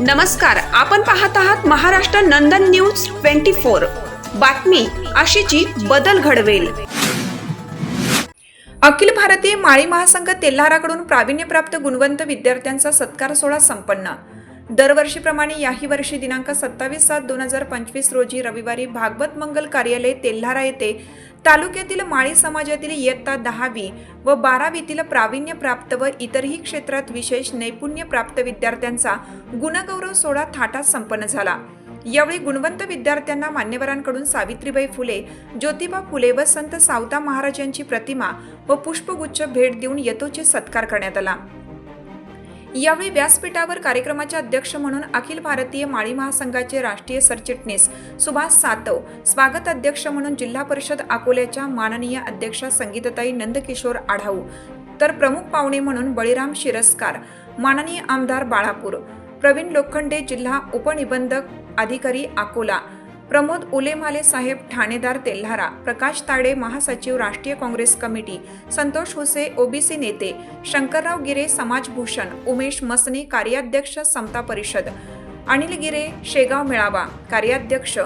नमस्कार आपण पाहत आहात Maharashtra Nandan news twenty four. बातमी अशीची बदल घडवेल. अखिल भारतीय माळी महासंघ तेल्हाराकडून प्रावीण्यप्राप्त गुणवंत विद्यार्थ्यांचा सत्कार सोहळा संपन्न. दरवर्षीप्रमाणे याही वर्षी दिनांक सत्तावीस सात दोन हजार पंचवीस रोजी रविवारी भागवत मंगल कार्यालय तेल्हारा येथे तालुक्यातील माळी समाजातील इयत्ता दहावी व बारावीतील प्रावीण्यप्राप्त व इतरही क्षेत्रात विशेष नैपुण्य प्राप्त विद्यार्थ्यांचा गुणगौरव सोहळा थाटात संपन्न झाला. यावेळी गुणवंत विद्यार्थ्यांना मान्यवरांकडून सावित्रीबाई फुले ज्योतिबा फुले व संत सावता महाराज यांची प्रतिमा व पुष्पगुच्छ भेट देऊन यथोचित सत्कार करण्यात आला. यावेळी व्यासपीठावर कार्यक्रमाचे अध्यक्ष म्हणून अखिल भारतीय माळी महासंघाचे राष्ट्रीय सरचिटणीस सुभाष सातव स्वागत अध्यक्ष म्हणून जिल्हा परिषद अकोल्याच्या माननीय अध्यक्षा संगीतताई नंदकिशोर आढाऊ तर प्रमुख पाहुणे म्हणून बळीराम शिरस्कार माननीय आमदार बाळापूर प्रवीण लोखंडे जिल्हा उपनिबंधक अधिकारी अकोला प्रमोद उलेमाले साहेब ठाणेदार तेल्हारा प्रकाश ताडे महासचिव राष्ट्रीय काँग्रेस कमिटी संतोष हुसे ओबीसी नेते शंकरराव गिरे समाजभूषण उमेश मसने कार्याध्यक्ष समता परिषद अनिल गिरे शेगाव मेळावा कार्याध्यक्ष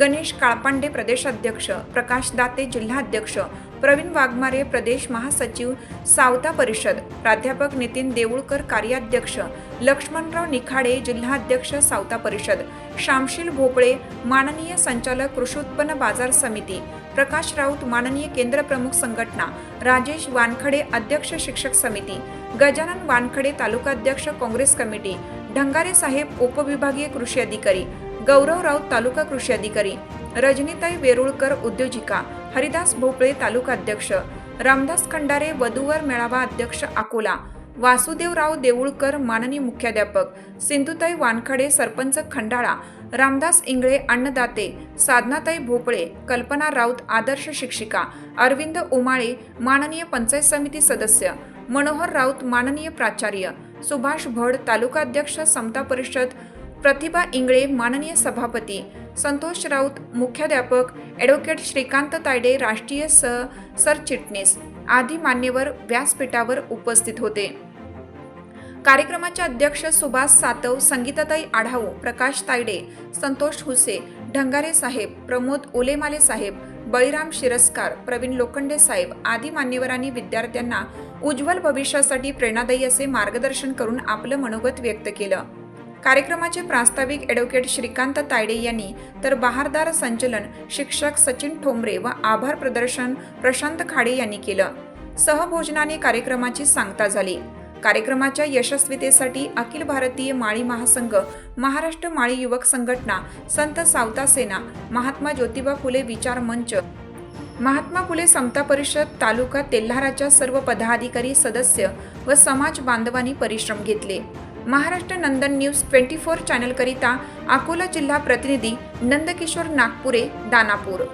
गणेश काळपांडे प्रदेशाध्यक्ष प्रकाश दाते जिल्हाध्यक्ष प्रवीण वाघमारे प्रदेश महासचिव सावता परिषद प्राध्यापक नितीन देऊळकर कार्याध्यक्ष लक्ष्मणराव निखाडे जिल्हाध्यक्ष सावता परिषद श्यामशील भोपळे माननीय संचालक कृषी उत्पन्न बाजार समिती प्रकाश राऊत माननीय केंद्र प्रमुख संघटना राजेश वानखडे अध्यक्ष शिक्षक समिती गजानन वानखडे तालुकाध्यक्ष काँग्रेस कमिटी ढंगारे साहेब उपविभागीय कृषी अधिकारी गौरव राऊत तालुका कृषी अधिकारी रजनीताई वेरुळकर उद्योजिका हरिदास भोपळे तालुकाध्यक्ष रामदास खंडारे वधूवर मेळावा अध्यक्ष अकोला वासुदेवराव देऊळकर माननीय मुख्याध्यापक सिंधुताई वानखडे सरपंच खंडाळा रामदास इंगळे अन्नदाते साधनाताई भोपळे कल्पना राऊत आदर्श शिक्षिका अरविंद उमाळे माननीय पंचायत समिती सदस्य मनोहर राऊत माननीय प्राचार्य सुभाष भड तालुकाध्यक्ष समता परिषद प्रतिभा इंगळे माननीय सभापती संतोष राऊत मुख्याध्यापक ॲडव्होकेट श्रीकांत तायडे राष्ट्रीय स सरचिटणीस आदी मान्यवर व्यासपीठावर उपस्थित होते. कार्यक्रमाचे अध्यक्ष सुभाष सातव संगीताताई आढाऊ प्रकाश तायडे संतोष हुसे ढंगारे साहेब प्रमोद ओलेमाले साहेब बळीराम शिरस्कार प्रवीण लोखंडे साहेब आदी मान्यवरांनी विद्यार्थ्यांना उज्ज्वल भविष्यासाठी प्रेरणादायी असे मार्गदर्शन करून आपलं मनोगत व्यक्त केलं. कार्यक्रमाचे प्रास्ताविक ॲडव्होकेट श्रीकांत तायडे यांनी तर बहारदार संचलन शिक्षक सचिन ठोंबरे व आभार प्रदर्शन प्रशांत खाडे यांनी केलं. सहभोजनाने कार्यक्रमाची सांगता झाली. कार्यक्रमाच्या यशस्वीतेसाठी अखिल भारतीय माळी महासंघ महाराष्ट्र माळी युवक संघटना संत सावता सेना महात्मा ज्योतिबा फुले विचार मंच महात्मा फुले समता परिषद तालुका तेल्हाराच्या सर्व पदाधिकारी सदस्य व समाज बांधवांनी परिश्रम घेतले. Maharashtra Nandan news twenty four चॅनलकरिता Akola जिल्हा प्रतिनिधी नंदकिशोर नागपुरे दानापूर.